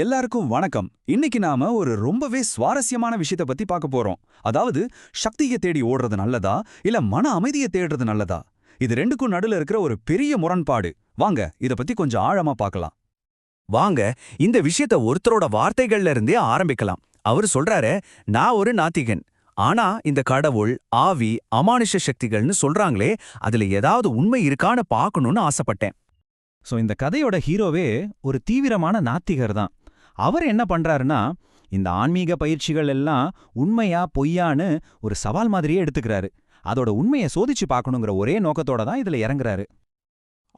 எல்லாருக்கும் வணக்கம். இன்னைக்கு நாம ஒரு ரொம்பவே சுவாரஸ்யமான விஷயத்த பத்தி பார்க்க போறோம். அதாவது சக்தியை தேடி ஓடுறது நல்லதா? இல்ல மன அமைதியை தேடுறது நல்லதா? இது ரெண்டுக்கும் நடுல இருக்கிற ஒரு பெரிய முரண்பாடு. வாங்க இத பத்தி கொஞ்சம் ஆழமா பார்க்கலாம். வாங்க இந்த விஷயத்த ஒருத்தரோட வார்த்தைகள்ல இருந்தே ஆரம்பிக்கலாம். அவர் சொல்றாரு நான் ஒரு நாத்திகன். ஆனா இந்த கடவுள் ஆவி அமானுஷ சக்திகள்னு சொல்றாங்களே அதுல ஏதாவது உண்மை இருக்கான்னு பார்க்கணும்னு ஆசைப்பட்டேன். ஸோ இந்த கதையோட ஹீரோவே ஒரு தீவிரமான நாத்திகர் தான். அவர் என்ன பண்றாருன்னா இந்த ஆன்மீக பயிற்சிகள் எல்லாம் உண்மையா பொய்யான்னு ஒரு சவால் மாதிரியே எடுத்துக்கிறாரு. அதோட உண்மையை சோதிச்சு பார்க்கணுங்கிற ஒரே நோக்கத்தோட தான் இதுல இறங்குறாரு.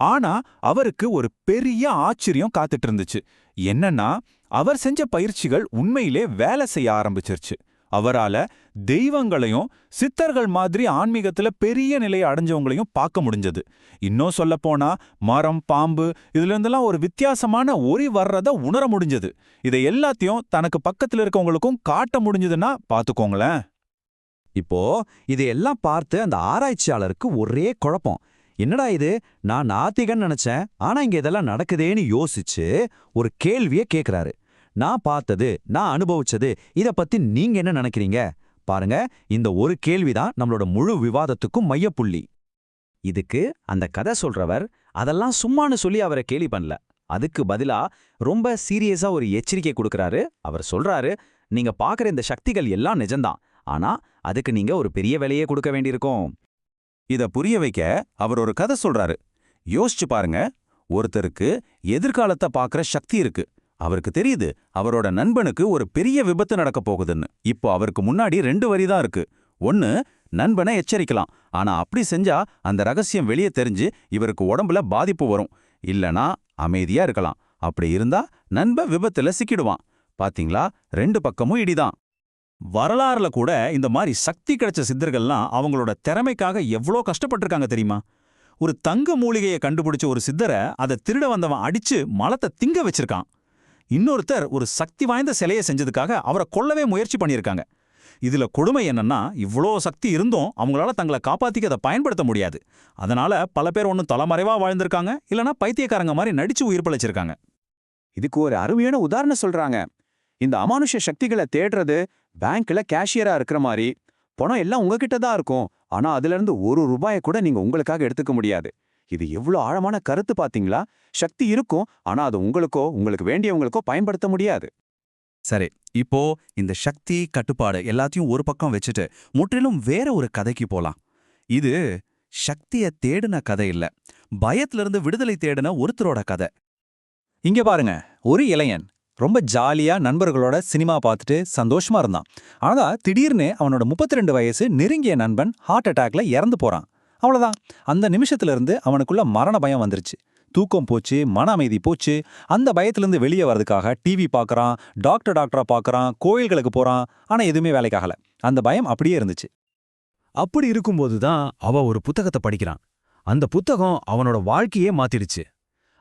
ஆனா அவருக்கு ஒரு பெரிய ஆச்சரியம் காத்துட்டு இருந்துச்சு என்னன்னா அவர் செஞ்ச பயிற்சிகள் உண்மையிலே வேலை செய்ய ஆரம்பிச்சிருச்சு. அவரால தெய்வங்களையும் சித்தர்கள் மாதிரி ஆன்மீகத்துல பெரிய நிலையை அடைஞ்சவங்களையும் பார்க்க முடிஞ்சது. இன்னும் சொல்லப்போனா மரம் பாம்பு இதுல இருந்தெல்லாம் ஒரு வித்தியாசமான ஒரி வர்றத உணர முடிஞ்சது. இதை எல்லாத்தையும் தனக்கு பக்கத்துல இருக்கவங்களுக்கும் காட்ட முடிஞ்சதுன்னா பாத்துக்கோங்களேன் இப்போ இதையெல்லாம் பார்த்து அந்த ஆராய்ச்சியாளருக்கு ஒரே குழப்பம். என்னடா இது? நான் நாத்திகன் நினைச்சேன். ஆனா இங்க இதெல்லாம் நடக்குதேன்னு யோசிச்சு ஒரு கேள்விய கேக்குறாரு. நான் பார்த்தது நான் அனுபவிச்சது இத பத்தி நீங்க என்ன நினைக்கிறீங்க? பாருங்க இந்த ஒரு கேள்விதான் நம்மளோட முழு விவாதத்துக்கும் மையப்புள்ளி. இதுக்கு அந்த கதை சொல்றவர் அதெல்லாம் சும்மானு சொல்லி அவரை கேலி பண்ணல. அதுக்கு பதிலா ரொம்ப சீரியஸா ஒரு எச்சரிக்கை கொடுக்கறாரு. அவர் சொல்றாரு நீங்க பாக்குற இந்த சக்திகள் எல்லாம் நிஜம்தான். ஆனா அதுக்கு நீங்க ஒரு பெரிய வேலையே கொடுக்க வேண்டியிருக்கும். இத புரிய வைக்க அவர் ஒரு கதை சொல்றாரு. யோசிச்சு பாருங்க ஒருத்தருக்கு எதிர்காலத்தை பார்க்குற சக்தி இருக்கு. அவருக்கு தெரியுது அவரோட நண்பனுக்கு ஒரு பெரிய விபத்து நடக்க போகுதுன்னு. இப்போ அவருக்கு முன்னாடி ரெண்டு வரி தான் இருக்கு. ஒன்னு நண்பனை எச்சரிக்கலாம். ஆனா அப்படி செஞ்சா அந்த ரகசியம் வெளியே தெரிஞ்சு இவருக்கு உடம்புல பாதிப்பு வரும். இல்லனா அமைதியா இருக்கலாம். அப்படி இருந்தா நண்ப விபத்துல சிக்கிடுவான். பாத்தீங்களா? ரெண்டு பக்கமும் இடிதான். வரலாறுல கூட இந்த மாதிரி சக்தி கிடைச்ச சித்தர்கள்லாம் அவங்களோட திறமைக்காக எவ்வளோ கஷ்டப்பட்டிருக்காங்க தெரியுமா? ஒரு தங்க மூலிகையை கண்டுபிடிச்ச ஒரு சித்தரை அதை திருட வந்தவன் அடிச்சு மலத்தை திங்க வச்சிருக்கான். இன்னொருத்தர் ஒரு சக்தி வாய்ந்த சிலையை செஞ்சதுக்காக அவரை கொல்லவே முயற்சி பண்ணியிருக்காங்க. இதுல கொடுமை என்னன்னா இவ்வளோ சக்தி இருந்தும் அவங்களால தங்களை காப்பாத்திக்க அதை பயன்படுத்த முடியாது. அதனால பல பேர் ஒன்றும் தலைமறைவா வாழ்ந்திருக்காங்க இல்லனா பைத்தியக்காரங்க மாதிரி நடிச்சு உயிர் பிழைச்சிருக்காங்க. இதுக்கு ஒரு அருமையான உதாரணம் சொல்றாங்க. இந்த அமானுஷ சக்திகளை தேடுறது பேங்க்ல கேஷியரா இருக்கிற மாதிரி. பணம் எல்லாம் உங்ககிட்ட தான் இருக்கும். ஆனா அதுல இருந்து ஒரு ரூபாயை கூட நீங்க உங்களுக்காக எடுத்துக்க முடியாது. இது எவ்வளோ ஆழமான கருத்து பாத்தீங்களா சக்தி இருக்கும் ஆனா அது உங்களுக்கோ உங்களுக்கு வேண்டியவங்களுக்கோ பயன்படுத்த முடியாது. சரி இப்போ இந்த சக்தி கட்டுப்பாடு எல்லாத்தையும் ஒரு பக்கம் வச்சுட்டு முற்றிலும் வேற ஒரு கதைக்கு போலாம். இது சக்திய தேடின கதை இல்ல பயத்துல இருந்து விடுதலை தேடின ஒருத்தரோட கதை. இங்க பாருங்க ஒரு இளைஞன் ரொம்ப ஜாலியா நண்பர்களோட சினிமா பார்த்துட்டு சந்தோஷமா இருந்தான். ஆனா திடீர்னு அவனோட 32 வயசு நெருங்கிய நண்பன் ஹார்ட் அட்டாக்ல இறந்து போறான். அவ்வளோதான் அந்த நிமிஷத்துல இருந்து அவனுக்குள்ள மரண பயம் வந்துருச்சு. தூக்கம் போச்சு மன அமைதி போச்சு. அந்த பயத்திலேருந்து வெளியே வர்றதுக்காக டிவி பார்க்குறான் டாக்டர் டாக்டரா பார்க்குறான் கோயில்களுக்கு போறான். ஆனா எதுவுமே வேலைக்காகல அந்த பயம் அப்படியே இருந்துச்சு. அப்படி இருக்கும்போது தான் அவ ஒரு புத்தகத்தை படிக்கிறான். அந்த புத்தகம் அவனோட வாழ்க்கையே மாத்திடுச்சு.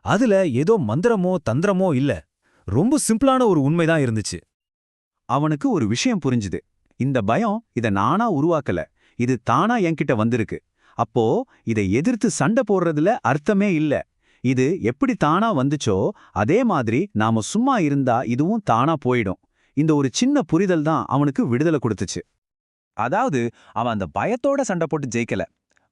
அதுல ஏதோ மந்திரமோ தந்திரமோ இல்ல. ரொம்ப சிம்பிளான ஒரு உண்மைதான் இருந்துச்சு. அவனுக்கு ஒரு விஷயம் புரிஞ்சுது. இந்த பயம் இத நானா உருவாக்கல. இது தானா என்கிட்ட வந்திருக்கு. அப்போ இதை எதிர்த்து சண்டை போடுறதுல அர்த்தமே இல்ல. இது எப்படி தானா வந்துச்சோ அதே மாதிரி நாம சும்மா இருந்தா இதுவும் தானா போயிடும். இந்த ஒரு சின்ன புரிதல் தான் அவனுக்கு விடுதலை கொடுத்துச்சு. அதாவது அவன் அந்த பயத்தோட சண்டை போட்டு ஜெயிக்கல.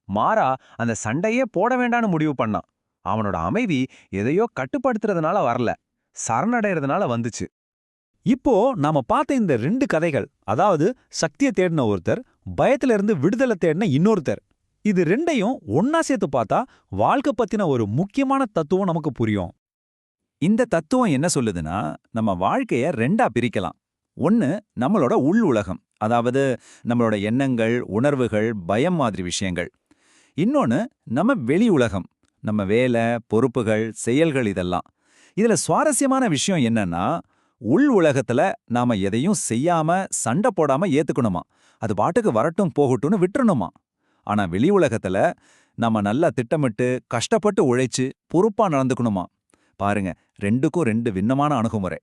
மாறா அந்த சண்டையே போட வேண்டான்னு முடிவு பண்ணான். அவனோட அமைதி எதையோ கட்டுப்படுத்துறதுனால வரல. சரணடைறதுனால வந்துச்சு. இப்போ நாம பார்த்த இந்த ரெண்டு கதைகள் அதாவது சக்தியை தேடின ஒருத்தர் பயத்துல இருந்து விடுதலை தேடின இன்னொருத்தர் இது ரெண்டையும் ஒன்னா சேர்த்து பார்த்தா வாழ்க்கை பத்தின ஒரு முக்கியமான தத்துவம் நமக்கு புரியும். இந்த தத்துவம் என்ன சொல்லுதுன்னா நம்ம வாழ்க்கைய ரெண்டா பிரிக்கலாம். ஒன்னு நம்மளோட உள் உலகம் அதாவது நம்மளோட எண்ணங்கள் உணர்வுகள் பயம் மாதிரி விஷயங்கள். இன்னொன்னு நம்ம வெளி உலகம் நம்ம வேலை பொறுப்புகள் செயல்கள் இதெல்லாம். இதுல சுவாரஸ்யமான விஷயம் என்னன்னா உள் உலகத்துல நாம எதையும் செய்யாம சண்டை போடாம ஏத்துக்கணுமா? அது பாட்டுக்கு வரட்டும் போகட்டும்னு விட்டுறணுமா? ஆனா வெளி உலகத்துல நம்ம நல்லா திட்டமிட்டு கஷ்டப்பட்டு உழைச்சு பொறுப்பா நடந்துக்கணுமா? பாருங்க ரெண்டுக்கும் ரெண்டு விண்ணமான அணுகுமுறை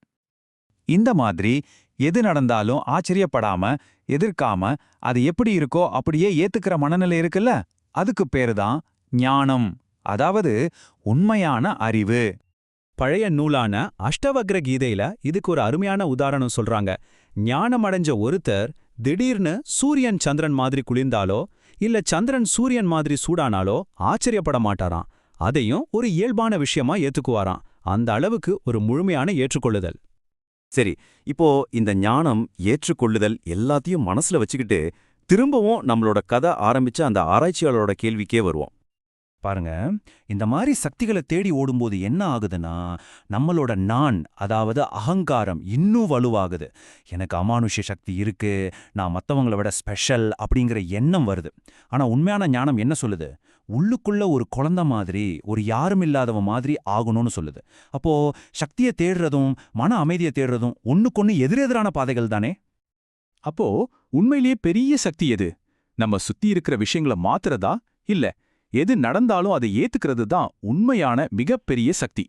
இந்த மாதிரி எது நடந்தாலும் ஆச்சரியப்படாம எதிர்க்காம அது எப்படி இருக்கோ அப்படியே ஏத்துக்கிற மனநிலை இருக்குல்ல? அதுக்கு பேரு தான் ஞானம். அதாவது உண்மையான அறிவு. பழைய நூலான அஷ்டவக்ர கீதையில இதுக்கு ஒரு அருமையான உதாரணம் சொல்றாங்க. ஞானம் அடைஞ்ச ஒருத்தர் திடீர்னு சூரியன் சந்திரன் மாதிரி குளிர்ந்தாலோ இல்ல சந்திரன் சூரியன் மாதிரி சூடானாலோ ஆச்சரியப்பட மாட்டாராம். அதையும் ஒரு இயல்பான விஷயமா ஏத்துக்குவாராம். அந்த அளவுக்கு ஒரு முழுமையான ஏற்றுக்கொள்ளுதல். சரி இப்போ இந்த ஞானம் ஏற்றுக்கொள்ளுதல் எல்லாத்தையும் மனசுல வச்சுக்கிட்டு திரும்பவும் நம்மளோட கதை ஆரம்பிச்ச அந்த ஆராய்ச்சியாளரோட கேள்விக்கே வருவோம். பாருங்க இந்த மாதிரி சக்திகளை தேடி ஓடும்போது என்ன ஆகுதுன்னா நம்மளோட நான் அதாவது அகங்காரம் இன்னும் வலுவாகுது. எனக்கு அமானுஷ்ய சக்தி இருக்கு நான் மத்தவங்கள விட ஸ்பெஷல் அப்படிங்கிற எண்ணம் வருது. ஆனா உண்மையான ஞானம் என்ன சொல்லுது? உள்ளுக்குள்ள ஒரு குழந்தை மாதிரி ஒரு யாரும் இல்லாதவ மாதிரி ஆகணும்னு சொல்லுது. அப்போ சக்தியை தேடுறதும் மன அமைதியை தேடுறதும் ஒண்ணுக்கொன்னு எதிரெதிரான பாதைகள் தானே? அப்போ உண்மையிலேயே பெரிய சக்தி எது? நம்ம சுத்தி இருக்கிற விஷயங்கள மாத்துறதா? இல்ல எது நடந்தாலும் அதை ஏத்துக்கிறது தான் உண்மையான மிகப்பெரிய சக்தி.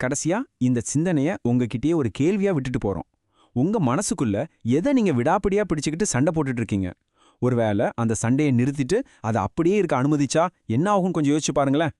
கடைசியா இந்த சிந்தனைய உங்ககிட்டயே ஒரு கேள்வியா விட்டுட்டு போறோம். உங்க மனசுக்குள்ள எதை நீங்க விடாப்பிடியா பிடிச்சுக்கிட்டு சண்டை போட்டுட்டு இருக்கீங்க? ஒருவேளை அந்த சண்டையை நிறுத்திட்டு அதை அப்படியே இருக்க அனுமதிச்சா என்ன ஆகும் கொஞ்சம் யோசிச்சு பாருங்களேன்.